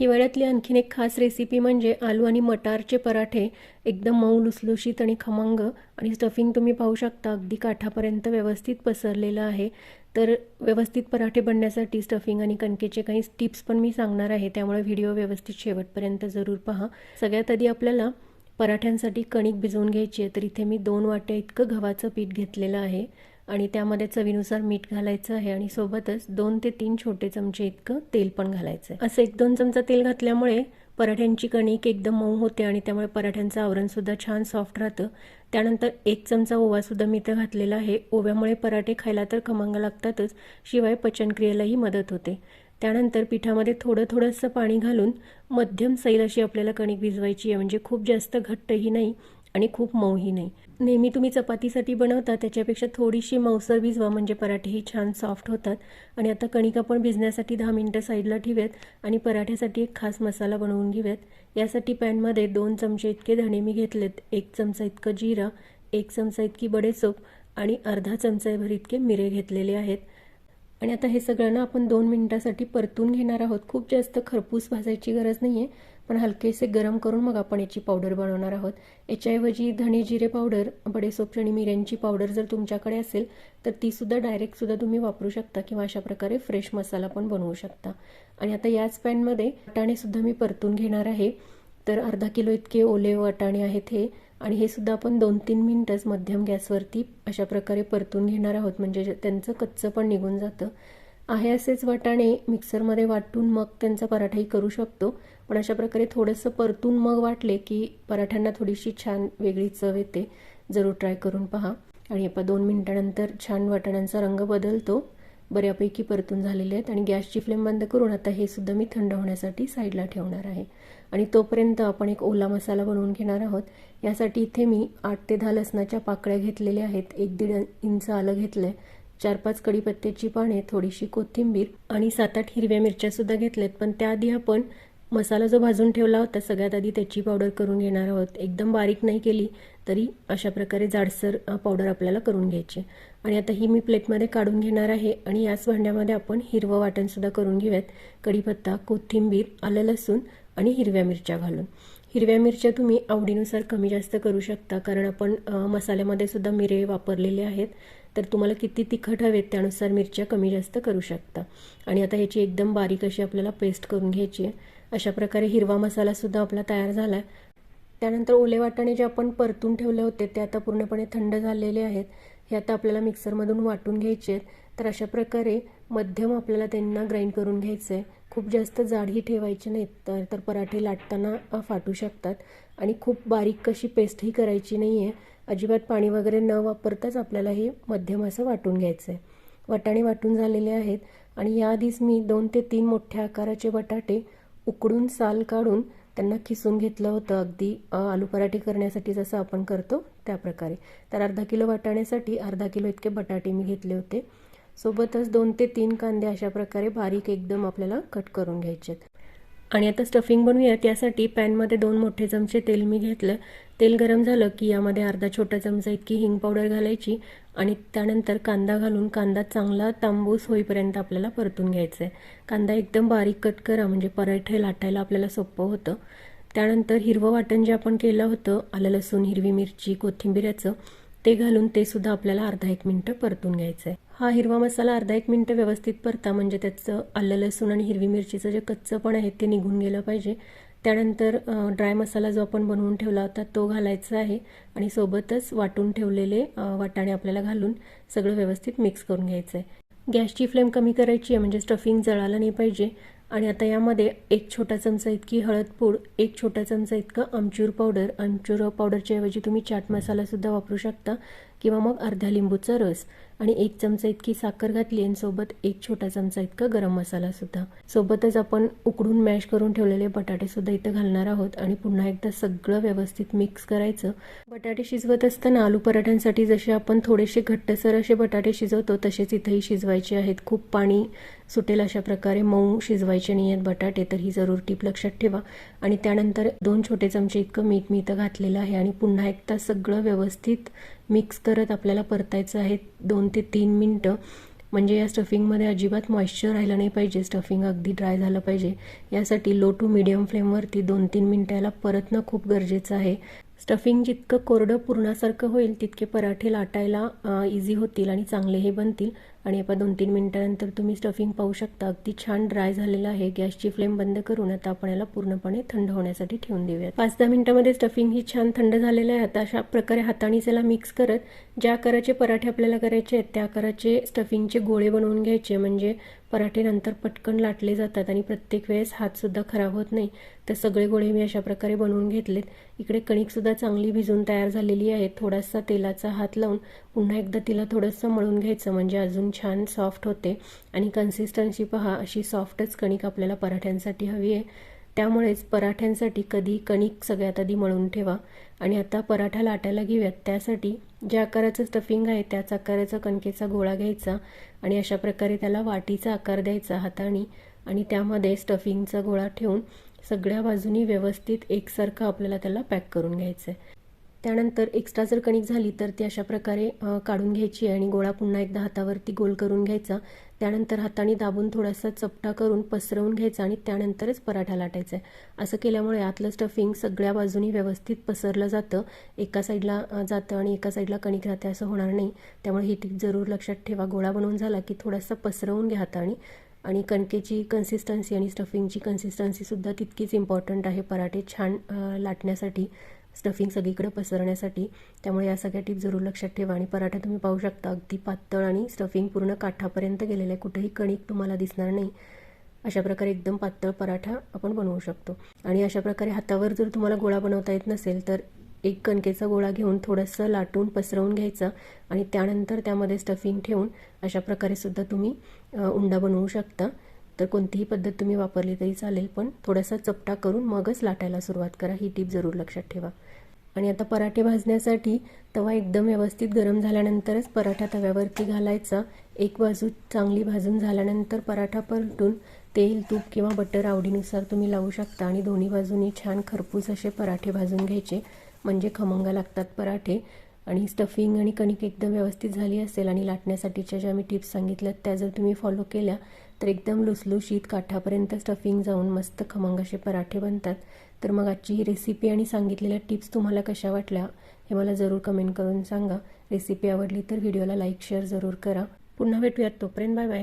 हिवाळ्यातली आणखीन एक खास रेसिपी म्हणजे आलू आणि मटारचे पराठे. एकदम मऊ लुसलुशीत आणि खमंग. आणि स्टफिंग तुम्ही पाहू शकता अगदी काठापर्यंत व्यवस्थित पसरलेलं आहे. तर व्यवस्थित पराठे बनण्यासाठी स्टफिंग आणि कणकेचे काही टिप्स पण मी सांगणार आहे. त्यामुळे व्हिडिओ व्यवस्थित शेवटपर्यंत जरूर पहा. सगळ्यात आधी आपल्याला पराठ्यांसाठी कणिक भिजवून घ्यायची आहे. तर इथे मी दोन वाट्या इतकं गव्हाचं पीठ घेतलेलं आहे. आणि त्यामध्ये चवीनुसार मीठ घालायचं आहे आणि सोबतच दोन ते तीन छोटे चमचे इतकं तेल पण घालायचं आहे असं एक दोन चमचा तेल घातल्यामुळे पराठ्यांची कणिक एकदम मऊ होते आणि त्यामुळे पराठ्यांचं आवरणसुद्धा छान सॉफ्ट राहतं. त्यानंतर एक चमचा ओवासुद्धा मी इथं घातलेला आहे. ओव्यामुळे पराठे खायला तर खमंग लागतातच शिवाय पचनक्रियेलाही मदत होते. त्यानंतर पिठामध्ये थोडं थोडंसं पाणी घालून मध्यम सैल अशी आपल्याला कणिक भिजवायची आहे म्हणजे खूप जास्त घट्टही नाही आणि खूप मऊही नाही. नेहमी तुम्ही चपातीसाठी बनवता त्याच्यापेक्षा थोडीशी मऊसर भिजवा म्हणजे पराठेही छान सॉफ्ट होतात. आणि आता कणिका पण भिजण्यासाठी दहा मिनटं साईडला ठेवूयात आणि पराठ्यासाठी एक खास मसाला बनवून घेऊयात. यासाठी पॅनमध्ये दोन चमचे इतके धणे मी घेतलेत. एक चमचा इतकं जिरा एक चमचा इतकी बडेचोप आणि अर्धा चमचाभर इतके मिरे घेतलेले आहेत. आणि आता हे सगळं ना आपण दोन मिनिटासाठी परतून घेणार आहोत. खूप जास्त खरपूस भाजायची गरज नाही आहे पण हलकेसे गरम करून मग आपण याची पावडर बनवणार आहोत. याच्याऐवजी धणे जिरे पावडर बडेसोप आणि मिऱ्यांची पावडर जर तुमच्याकडे असेल तर तीसुद्धा डायरेक्टसुद्धा तुम्ही वापरू शकता किंवा अशा प्रकारे फ्रेश मसाला पण बनवू शकता. आणि आता याच पॅनमध्ये वाटाणेसुद्धा मी परतून घेणार आहे. तर अर्धा किलो इतके ओले वाटाणे आहेत हे. आणि हे सुद्धा आपण दोन तीन मिनटंच मध्यम गॅसवरती अशा प्रकारे परतून घेणार आहोत. म्हणजे त्यांचं कच्चं पण निघून जातं. आहे असेच वाटाणे मिक्सरमध्ये वाटून मग त्यांचा पराठाही करू शकतो. पण अशा प्रकारे थोडंसं परतून मग वाटले की पराठ्यांना थोडीशी छान वेगळी चव येते. जरूर ट्राय करून पहा. आणि आपण दोन मिनटानंतर छान वाटाण्यांचा रंग बदलतो. बऱ्यापैकी परतून झालेले आहेत आणि गॅसची फ्लेम बंद करून आता हे सुद्धा मी थंड होण्यासाठी साईडला ठेवणार आहे. आणि तोपर्यंत आपण एक ओला मसाला बनवून घेणार आहोत. यासाठी इथे मी आठ ते दहा लसणाच्या पाकळ्या घेतलेल्या आहेत. एक दीड इंच आलं घेतलं आहे चार पाच कढीपत्त्याची पाने थोडीशी कोथिंबीर आणि सात आठ हिरव्या मिरच्या सुद्धा घेतल्यात. पण त्याआधी आपण मसाला जो भाजून ठेवला होता सगळ्यात आधी त्याची पावडर करून घेणार आहोत. एकदम बारीक नाही केली तरी अशा प्रकारे जाडसर पावडर आपल्याला करून घ्यायची आणि आता ही मी प्लेटमध्ये काढून घेणार आहे आणि याच भांड्यामध्ये आपण हिरवं वाटणसुद्धा करून घेऊयात. कढीपत्ता कोथिंबीर आलं लसूण आणि हिरव्या मिरच्या घालून. हिरव्या मिरच्या तुम्ही आवडीनुसार कमी जास्त करू शकता कारण आपण मसाल्यामध्ये सुद्धा मिरे वापरलेले आहेत. तर तुम्हाला किती तिखट हवेत त्यानुसार मिरच्या कमी जास्त करू शकता. आणि आता ह्याची एकदम बारीक अशी आपल्याला पेस्ट करून घ्यायची आहे. अशा प्रकारे हिरवा मसालासुद्धा आपला तयार झाला आहे त्यानंतर ओले वाटाणे जे आपण परतून ठेवले होते ते आता पूर्णपणे थंड झालेले आहेत. हे आता आपल्याला मिक्सरमधून वाटून घ्यायचे आहेत. तर अशा प्रकारे मध्यम आपल्याला त्यांना ग्राइंड करून घ्यायचं आहे खूप जास्त जाडही ठेवायचे नाहीत तर तर पराठे लाटताना फाटू शकतात. आणि खूप बारीक कशी पेस्टही करायची नाही आहे अजिबात पाणी वगैरे न वापरताच आपल्याला हे मध्यम असं वाटून घ्यायचं आहे वाटाणे वाटून झालेले आहेत. आणि याआधीच मी दोन ते तीन मोठ्या आकाराचे बटाटे उकडून साल काढून त्यांना खिसून घेतलं होतं. अगदी आलू पराठे करण्यासाठी जसं आपण करतो त्या प्रकारे तर अर्धा किलो वाटाण्यासाठी अर्धा किलो इतके बटाटे मी घेतले होते. सोबतच दोन ते तीन कांदे अशा प्रकारे बारीक एकदम आपल्याला कट करून घ्यायचे आणि आता स्टफिंग बनवूया. त्यासाठी पॅनमध्ये दोन मोठे चमचे तेल मी घेतलं. तेल गरम झालं की यामध्ये अर्धा छोटा चमचा इतकी हिंग पावडर घालायची आणि त्यानंतर कांदा घालून कांदा चांगला तांबूस होईपर्यंत आपल्याला परतून घ्यायचा आहे कांदा एकदम बारीक कट करा म्हणजे पराठे लाटायला आपल्याला सोपं होतं. त्यानंतर हिरवं वाटण जे आपण केलं होतं आलं लसूण हिरवी मिरची कोथिंबीर ते घालून ते सुद्धा आपल्याला अर्धा एक मिनटं परतून घ्यायचं आहे हा हिरवा मसाला अर्धा एक मिनटं व्यवस्थित परता म्हणजे त्याचं आलं लसूण आणि हिरवी मिरचीचं जे कच्चं पण आहे ते निघून गेलं पाहिजे. त्यानंतर ड्राय मसाला जो आपण बनवून ठेवला होता तो घालायचा आहे आणि सोबतच वाटून ठेवलेले वाटाणे आपल्याला घालून सगळं व्यवस्थित मिक्स करून घ्यायचं आहे गॅसची फ्लेम कमी करायची आहे म्हणजे स्टफिंग जळालं नाही पाहिजे. आणि आता यामध्ये एक छोटा चमचा इतकी हळद पूड एक छोटा चमचा इतकं आमचूर पावडर आमचूर पावडरच्या ऐवजी तुम्ही चाट मसालासुद्धा वापरू शकता. किंवा मग अर्ध्या लिंबूचा रस आणि एक चमचा इतकी साखर घातली आणि सोबत एक छोटा चमचा इतका गरम मसाला सुद्धा. सोबतच आपण उकडून मॅश करून ठेवलेले बटाटे सुद्धा इथं घालणार आहोत आणि पुन्हा एकदा सगळं व्यवस्थित मिक्स करायचं. बटाटे शिजवत असताना आलू पराठ्यांसाठी जसे आपण थोडेसे घट्टसर असे बटाटे शिजवतो तसेच इथंही शिजवायचे आहेत. खूप पाणी सुटेल अशा प्रकारे मऊ शिजवायचे नाही आहेत बटाटे तर ही जरूर टीप लक्षात ठेवा. आणि त्यानंतर दोन छोटे चमचे इतकं मीठ मी इथं घातलेलं आहे आणि पुन्हा एकदा सगळं व्यवस्थित मिक्स करत आपल्याला परतायचं आहे दोन ते तीन मिनटं. म्हणजे या स्टफिंगमध्ये अजिबात मॉइश्चर राहिलं नाही पाहिजे. स्टफिंग अगदी ड्राय झालं पाहिजे. यासाठी लो टू मिडियम फ्लेमवरती दोन तीन मिनटं याला परतणं खूप गरजेचं आहे. स्टफिंग जितकं कोरडं पुरणासारखं होईल तितके पराठे लाटायला इझी होतील आणि चांगले हे बनतील. आणि आता दोन तीन मिनटानंतर तुम्ही स्टफिंग पाहू शकता. अगदी छान ड्राय झालेलं आहे. गॅसची फ्लेम बंद करून आता आपण याला पूर्णपणे थंड होण्यासाठी ठेवून देऊयात. पाच दहा मिनिटामध्ये स्टफिंग ही छान थंड झालेलं आहे. आता अशा प्रकारे हातानेच याला मिक्स करत ज्या आकाराचे पराठे आपल्याला करायचे आहेत त्या आकाराचे स्टफिंगचे गोळे बनवून घ्यायचे. म्हणजे पराठे नंतर पटकन लाटले जातात आणि प्रत्येक वेळेस हातसुद्धा खराब होत नाही. तर सगळे गोळे मी अशा प्रकारे बनवून घेतलेत. इकडे कणिकसुद्धा चांगली भिजून तयार झालेली आहे. थोडासा तेलाचा हात लावून पुन्हा एकदा तिला थोडंसं मळून घ्यायचं. म्हणजे अजून छान सॉफ्ट होते. आणि कन्सिस्टन्सी पहा अशी सॉफ्टच कणिक आपल्याला पराठ्यांसाठी हवी आहे. त्यामुळेच पराठ्यांसाठी कधी कणिक सगळ्यात आधी मळून ठेवा. आणि आता पराठा लाटायला घेऊयात. त्यासाठी ज्या आकाराचं स्टफिंग आहे त्याच आकाराचा कणकेचा गोळा घ्यायचा. आणि अशा प्रकारे त्याला वाटीचा आकार द्यायचा हाताने. आणि त्यामध्ये स्टफिंगचा गोळा ठेवून सगळ्या बाजूनी व्यवस्थित एकसारखं आपल्याला त्याला पॅक करून घ्यायचं आहे त्यानंतर एक्स्ट्रा जर कणिक झाली तर ती अशा प्रकारे काढून घ्यायची आणि गोळा पुन्हा एकदा हातावरती गोल करून घ्यायचा. त्यानंतर हाताने दाबून थोडासा चपटा करून पसरवून घ्यायचा आणि त्यानंतरच पराठा लाटायचा आहे. असं केल्यामुळे आतलं स्टफिंग सगळ्या बाजूनी व्यवस्थित पसरलं जातं. एका साईडला जातं आणि एका साईडला कणिक राहते असं होणार नाही. त्यामुळे ही टीप जरूर लक्षात ठेवा. गोळा बनवून झाला की थोडासा पसरवून घ्या हाताने. आणि कणकेची कन्सिस्टन्सी आणि स्टफिंगची कन्सिस्टन्सीसुद्धा तितकीच इम्पॉर्टंट आहे. पराठे छान लाटण्यासाठी. स्टफिंग सगळीकडे पसरण्यासाठी. त्यामुळे या सगळ्या टिप जरूर लक्षात ठेवा आणि पराठा तुम्ही पाहू शकता. अगदी पातळ आणि स्टफिंग पूर्ण काठापर्यंत गेलेलं आहे कुठेही कणिक तुम्हाला दिसणार नाही. अशा प्रकारे एकदम पातळ पराठा आपण बनवू शकतो. आणि अशा प्रकारे हातावर जर तुम्हाला गोळा बनवता येत नसेल तर एक कणकेचा गोळा घेऊन थोडंसं लाटून पसरवून घ्यायचा आणि त्यानंतर त्यामध्ये स्टफिंग ठेवून अशा प्रकारे सुद्धा तुम्ही उंडा बनवू शकता. तर कोणतीही पद्धत तुम्ही वापरली तरी चालेल पण थोडासा चपटा करून मगच लाटायला सुरुवात करा ही टीप जरूर लक्षात ठेवा. आणि आता पराठे भाजण्यासाठी तवा एकदम व्यवस्थित गरम झाल्यानंतरच पराठा तव्यावरती घालायचा. एक बाजू चांगली भाजून झाल्यानंतर पराठा पलटून तेल तूप किंवा बटर आवडीनुसार तुम्ही लावू शकता आणि दोन्ही बाजूनी छान खरपूस असे पराठे भाजून घ्यायचे म्हणजे खमंग लागतात पराठे. आणि स्टफिंग आणि कणिक एकदम व्यवस्थित झाली असेल आणि लाटण्यासाठीच्या ज्या मी टिप्स सांगितल्यात त्या जर तुम्ही फॉलो केल्या तर एकदम लुसलुशीत काठापर्यंत स्टफिंग जाऊन मस्त खमंग असे पराठे बनतात. तर मग आजची ही रेसिपी आणि सांगितलेल्या टिप्स तुम्हाला कशा वाटल्या हे मला जरूर कमेंट करून सांगा. रेसिपी आवडली तर व्हिडिओला लाईक शेअर जरूर करा. पुन्हा भेटूयात तोपर्यंत बाय बाय